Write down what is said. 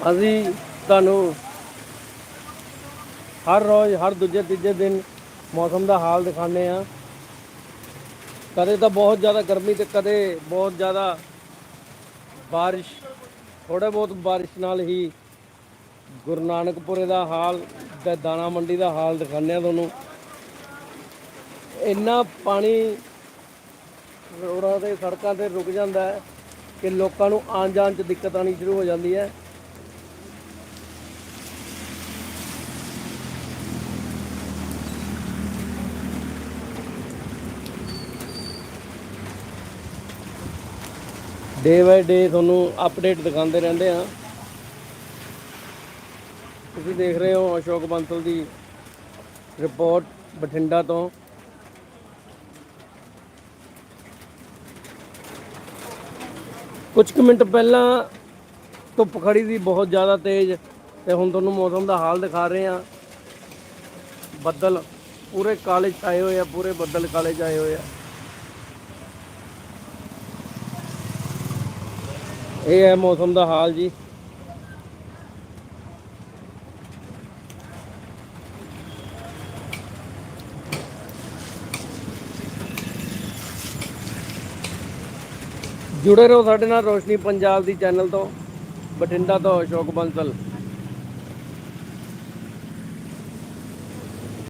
ਅਸੀਂ ਤੁਹਾਨੂੰ ਹਰ ਰੋਜ਼, ਹਰ ਦੂਜੇ, ਤੀਜੇ ਦਿਨ ਮੌਸਮ ਦਾ ਹਾਲ ਦਿਖਾਉਂਦੇ ਆ ਕਦੇ ਤਾਂ ਬਹੁਤ ਜ਼ਿਆਦਾ ਗਰਮੀ ਤੇ ਕਦੇ ਬਹੁਤ ਜ਼ਿਆਦਾ ਬਾਰਿਸ਼ ਥੋੜੇ ਬਹੁਤ ਬਾਰਿਸ਼ ਨਾਲ ਹੀ ਗੁਰੂ ਨਾਨਕਪੁਰੇ ਦਾ ਹਾਲ ਤੇ ਦਾਣਾ ਮੰਡੀ ਦਾ ਹਾਲ ਦਿਖਾਉਂਦੇ ਆ ਤੁਹਾਨੂੰ। ਇੰਨਾ ਪਾਣੀ ਰੋਡਾਂ ਤੇ ਸੜਕਾਂ ਤੇ ਰੁਕ ਜਾਂਦਾ ਹੈ ਕਿ ਲੋਕਾਂ ਨੂੰ ਆਉਣ ਜਾਣ 'ਚ ਦਿੱਕਤ ਆਣੀ ਸ਼ੁਰੂ ਹੋ ਜਾਂਦੀ ਹੈ। ਡੇ ਬਾਏ ਡੇ ਤੁਹਾਨੂੰ ਅਪਡੇਟ ਦਿਖਾਉਂਦੇ ਰਹਿੰਦੇ ਆ ਤੁਸੀਂ ਦੇਖ ਰਹੇ ਹੋ ਅਸ਼ੋਕ ਬੰਸਲ ਦੀ ਰਿਪੋਰਟ ਬਠਿੰਡਾ ਤੋਂ। ਕੁਝ ਕੁ ਮਿੰਟ ਪਹਿਲਾਂ ਧੁੱਪ ਖੜੀ ਸੀ, ਬਹੁਤ ਜ਼ਿਆਦਾ ਤੇਜ਼ ਤੇ ਹੁਣ ਤੁਹਾਨੂੰ ਮੌਸਮ ਦਾ ਹਾਲ ਦਿਖਾ ਰਹੇ ਆ ਬੱਦਲ ਪੂਰੇ ਕਾਲੇ ਛਾਏ ਹੋਏ ਆ, ਪੂਰੇ ਬੱਦਲ ਕਾਲੇ ਛਾਏ ਹੋਏ ਆ। ਇਹ ਹੈ ਮੌਸਮ ਦਾ ਹਾਲ ਜੀ। ਜੁੜੇ ਰਹੋ ਸਾਡੇ ਨਾਲ ਰੋਸ਼ਨੀ ਪੰਜਾਬ ਦੀ ਚੈਨਲ ਤੋਂ। ਬਠਿੰਡਾ ਤੋਂ ਅਸ਼ੋਕ ਬੰਸਲ।